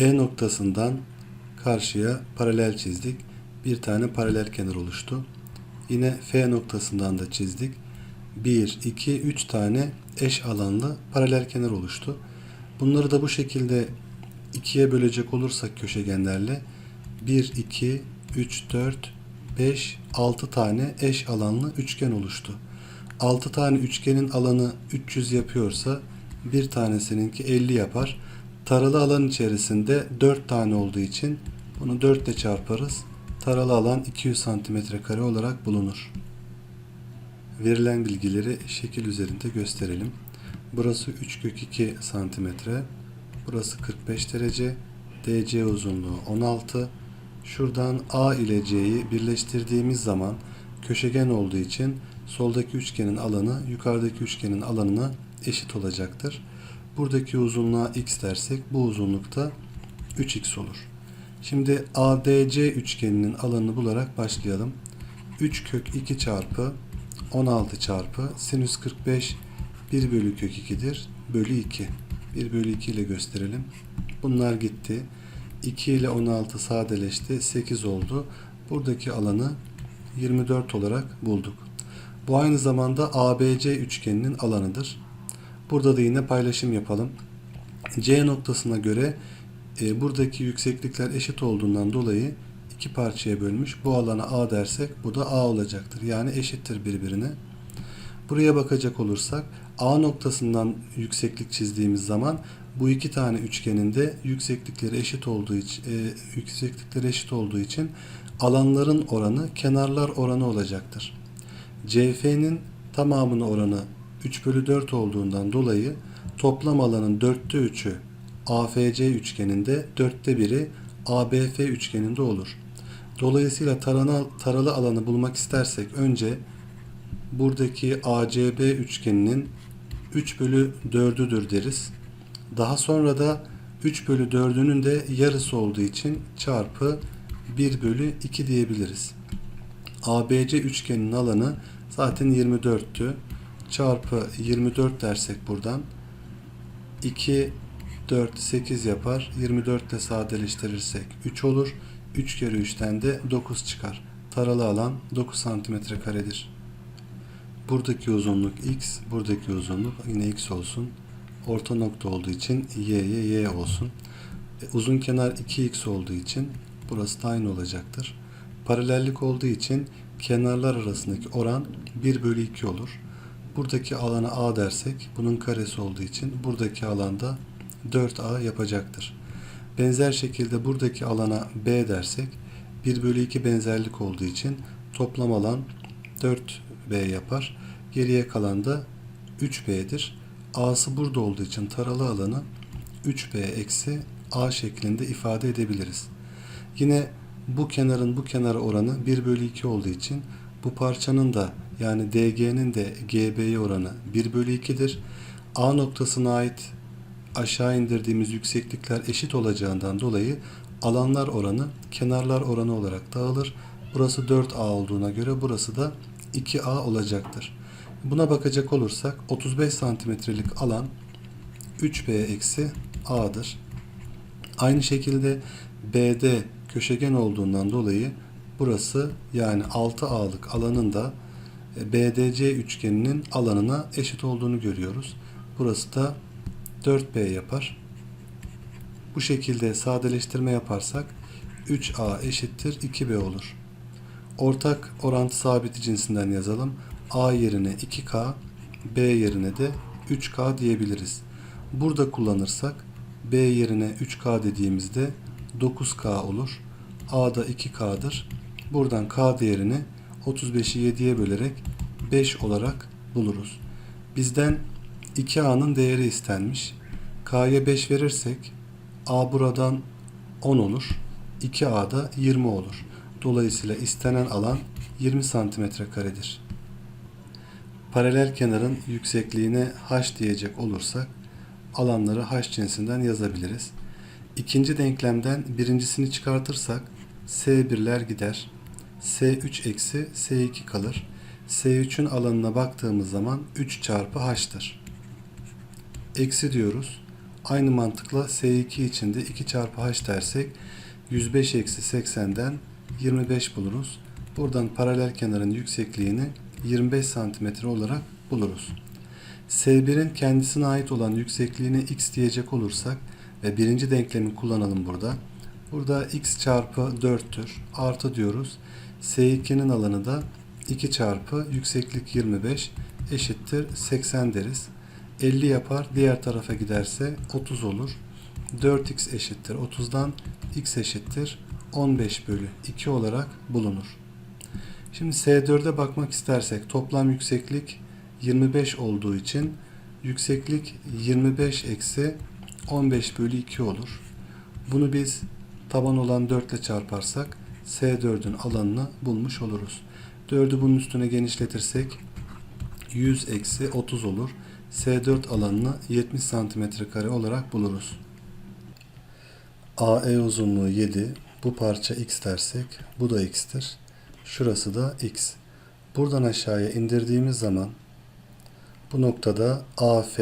E noktasından karşıya paralel çizdik. Bir tane paralel kenar oluştu. Yine F noktasından da çizdik. 1, 2, 3 tane eş alanlı paralel kenar oluştu. Bunları da bu şekilde ikiye bölecek olursak köşegenlerle 1, 2, 3, 4, 5, 6 tane eş alanlı üçgen oluştu. 6 tane üçgenin alanı 300 yapıyorsa bir tanesininki 50 yapar. Taralı alan içerisinde 4 tane olduğu için bunu 4 ile çarparız. Taralı alan 200 santimetre kare olarak bulunur. Verilen bilgileri şekil üzerinde gösterelim. Burası 3 kök 2 santimetre. Burası 45 derece. DC uzunluğu 16. Şuradan A ile C'yi birleştirdiğimiz zaman köşegen olduğu için soldaki üçgenin alanı yukarıdaki üçgenin alanına eşit olacaktır. Buradaki uzunluğa x dersek bu uzunlukta 3x olur. Şimdi ADC üçgeninin alanını bularak başlayalım. 3 kök 2 çarpı 16 çarpı sinüs 45 1 bölü kök 2'dir. Bölü 2. 1 bölü 2 ile gösterelim. Bunlar gitti. 2 ile 16 sadeleşti. 8 oldu. Buradaki alanı 24 olarak bulduk. Bu aynı zamanda ABC üçgeninin alanıdır. Burada da yine paylaşım yapalım. C noktasına göre e, buradaki yükseklikler eşit olduğundan dolayı iki parçaya bölmüş. Bu alana A dersek bu da A olacaktır. Yani eşittir birbirine. Buraya bakacak olursak A noktasından yükseklik çizdiğimiz zaman bu iki tane üçgenin de yükseklikleri eşit olduğu için e, yükseklikleri eşit olduğu için alanların oranı kenarlar oranı olacaktır. CF'nin tamamının oranı 3 bölü 4 olduğundan dolayı toplam alanın 4'te 3'ü AFC üçgeninde 4'te 1'i ABF üçgeninde olur. Dolayısıyla taralı alanı bulmak istersek önce buradaki ACB üçgeninin 3 bölü 4'üdür deriz. Daha sonra da 3 bölü 4'ünün de yarısı olduğu için çarpı 1 bölü 2 diyebiliriz. ABC üçgeninin alanı zaten 24'tü. Çarpı 24 dersek buradan 2 4 8 yapar. 24 ile sadeleştirirsek 3 olur. 3 kere 3'ten de 9 çıkar. Taralı alan 9 santimetre karedir. Buradaki uzunluk x, buradaki uzunluk yine x olsun. Orta nokta olduğu için y'ye y olsun. E, uzun kenar 2x olduğu için burası da aynı olacaktır. Paralellik olduğu için kenarlar arasındaki oran 1 bölü 2 olur. Buradaki alana a dersek bunun karesi olduğu için buradaki alanda 4a yapacaktır. Benzer şekilde buradaki alana b dersek 1 bölü 2 benzerlik olduğu için toplam alan 4b yapar. Geriye kalan da 3b'dir. a'sı burada olduğu için taralı alanı 3b eksi a şeklinde ifade edebiliriz. Yine bu kenarın bu kenara oranı 1 bölü 2 olduğu için bu parçanın da yani DG'nin de GB'ye oranı 1 bölü 2'dir. A noktasına ait aşağı indirdiğimiz yükseklikler eşit olacağından dolayı alanlar oranı kenarlar oranı olarak dağılır. Burası 4A olduğuna göre burası da 2A olacaktır. Buna bakacak olursak 35 santimetrelik alan 3B eksi A'dır. Aynı şekilde BD köşegen olduğundan dolayı burası yani 6A'lık alanın da e, BDC üçgeninin alanına eşit olduğunu görüyoruz. Burası da 4B yapar. Bu şekilde sadeleştirme yaparsak 3A eşittir 2B olur. Ortak orantı sabiti cinsinden yazalım. A yerine 2K, B yerine de 3K diyebiliriz. Burada kullanırsak B yerine 3K dediğimizde 9K olur. A da 2K'dır. Buradan K değerini 35'i 7'ye bölerek 5 olarak buluruz. Bizden 2A'nın değeri istenmiş. K'ya 5 verirsek A buradan 10 olur. 2A da 20 olur. Dolayısıyla istenen alan 20 santimetre karedir. Paralel kenarın yüksekliğine h diyecek olursak alanları h cinsinden yazabiliriz. İkinci denklemden birincisini çıkartırsak S1'ler gider. S3 eksi S2 kalır. S3'ün alanına baktığımız zaman 3 çarpı h'tır. Eksi diyoruz. Aynı mantıkla S2 için de 2 çarpı H dersek 105 eksi 80'den 25 buluruz. Buradan paralel kenarın yüksekliğini 25 santimetre olarak buluruz. S1'in kendisine ait olan yüksekliğini x diyecek olursak ve birinci denklemi kullanalım burada. Burada x çarpı 4'tür. Artı diyoruz. S2'nin alanı da 2 çarpı yükseklik 25 eşittir 80 deriz. 50 yapar. Diğer tarafa giderse 30 olur. 4x eşittir 30'dan x eşittir 15 bölü 2 olarak bulunur. Şimdi S4'e bakmak istersek toplam yükseklik 25 olduğu için yükseklik 25 eksi 15 bölü 2 olur. Bunu biz taban olan 4 ile çarparsak S4'ün alanını bulmuş oluruz. 4'ü bunun üstüne genişletirsek 100 eksi 30 olur. S4 alanını 70 santimetre kare olarak buluruz. AE uzunluğu 7. Bu parça x dersek bu da x'tir. Şurası da x. Buradan aşağıya indirdiğimiz zaman bu noktada AF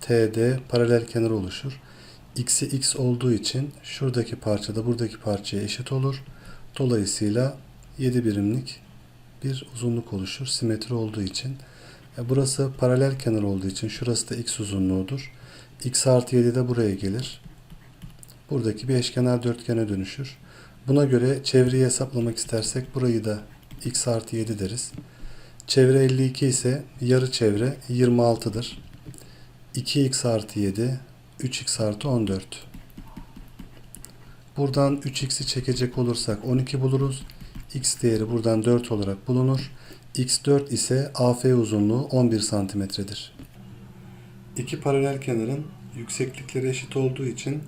TD paralel kenar oluşur. X'i x olduğu için şuradaki parça da buradaki parçaya eşit olur. Dolayısıyla 7 birimlik bir uzunluk oluşur. Simetri olduğu için. E, Burası paralel kenar olduğu için şurası da x uzunluğudur. x artı 7 de buraya gelir. Buradaki bir eşkenar dörtgene dönüşür. Buna göre çevreyi hesaplamak istersek burayı da x artı 7 deriz. Çevre 52 ise yarı çevre 26'dır. 2x artı 7, 3x artı 14. Buradan 3x'i çekecek olursak 12 buluruz. x değeri buradan 4 olarak bulunur. x4 ise AF uzunluğu 11 santimetredir. İki paralel kenarın yükseklikleri eşit olduğu için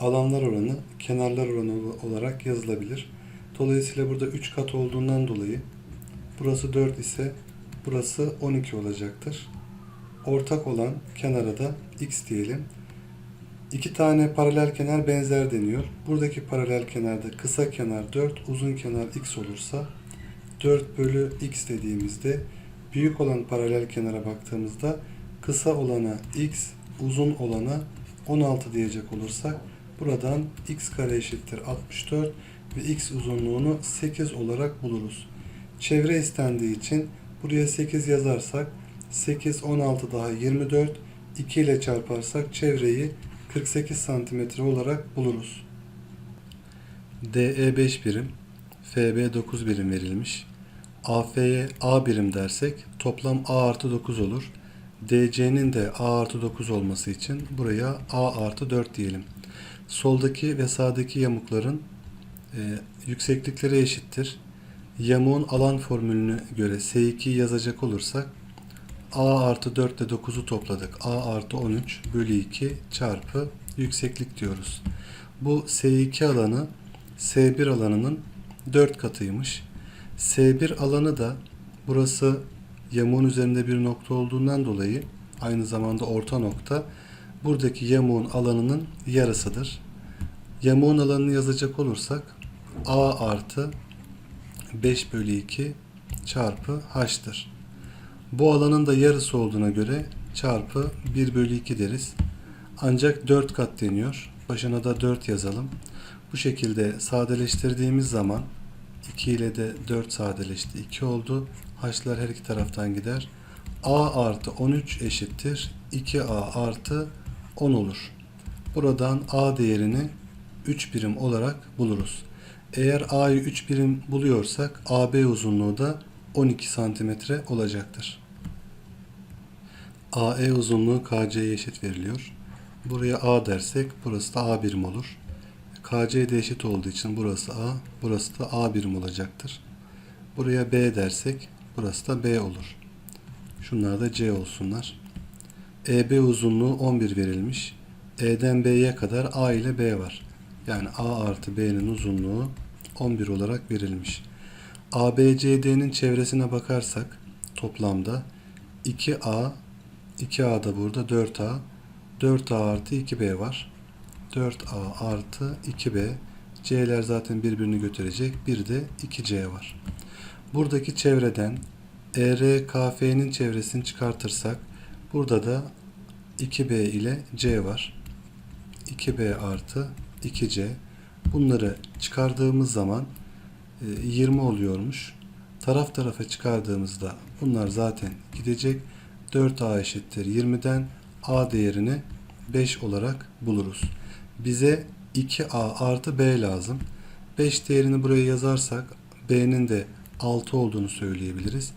alanlar oranı kenarlar oranı olarak yazılabilir. Dolayısıyla burada 3 kat olduğundan dolayı burası 4 ise burası 12 olacaktır. Ortak olan kenara da x diyelim. İki tane paralel kenar benzer deniyor. Buradaki paralel kenarda kısa kenar 4, uzun kenar x olursa 4 bölü x dediğimizde büyük olan paralel kenara baktığımızda kısa olana x, uzun olana 16 diyecek olursak buradan x kare eşittir 64 ve x uzunluğunu 8 olarak buluruz. Çevre istendiği için buraya 8 yazarsak 8, 16 daha 24, 2 ile çarparsak çevreyi 48 santimetre olarak buluruz. DE 5 birim, FB 9 birim verilmiş. AF'ye A birim dersek toplam A artı 9 olur. DC'nin de A artı 9 olması için buraya A artı 4 diyelim. Soldaki ve sağdaki yamukların e, yükseklikleri eşittir. Yamuğun alan formülüne göre S2'yi yazacak olursak A artı 4 ile 9'u topladık. A artı 13 bölü 2 çarpı yükseklik diyoruz. Bu S2 alanı S1 alanının 4 katıymış. S1 alanı da burası yamuğun üzerinde bir nokta olduğundan dolayı aynı zamanda orta nokta buradaki yamuğun alanının yarısıdır. Yamuğun alanını yazacak olursak A artı 5 bölü 2 çarpı H'tır. Bu alanın da yarısı olduğuna göre çarpı 1 bölü 2 deriz. Ancak 4 kat deniyor. Başına da 4 yazalım. Bu şekilde sadeleştirdiğimiz zaman 2 ile de 4 sadeleşti. 2 oldu. H'lar her iki taraftan gider. A artı 13 eşittir. 2A artı 10 olur. Buradan A değerini 3 birim olarak buluruz. Eğer A'yı 3 birim buluyorsak AB uzunluğu da 12 santimetre olacaktır. AE uzunluğu KC'ye eşit veriliyor. Buraya A dersek burası da A birim olur. KC de eşit olduğu için burası A, burası da A birim olacaktır. Buraya B dersek burası da B olur. Şunlar da C olsunlar. EB uzunluğu 11 verilmiş. E'den B'ye kadar A ile B var. Yani A artı B'nin uzunluğu 11 olarak verilmiş. ABCD'nin çevresine bakarsak toplamda 2A 2A da burada 4A 4A artı 2B var. 4A artı 2B C'ler zaten birbirini götürecek. Bir de 2C var. Buradaki çevreden ERKF'nin çevresini çıkartırsak burada da 2B ile C var. 2B artı 2C. Bunları çıkardığımız zaman e, 20 oluyormuş. Taraf tarafa çıkardığımızda bunlar zaten gidecek. 4A eşittir 20'den A değerini 5 olarak buluruz. Bize 2A artı B lazım. 5 değerini buraya yazarsak B'nin de 6 olduğunu söyleyebiliriz.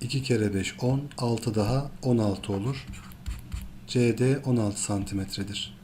2 kere 5 10, 6 daha 16 olur. CD 16 santimetredir.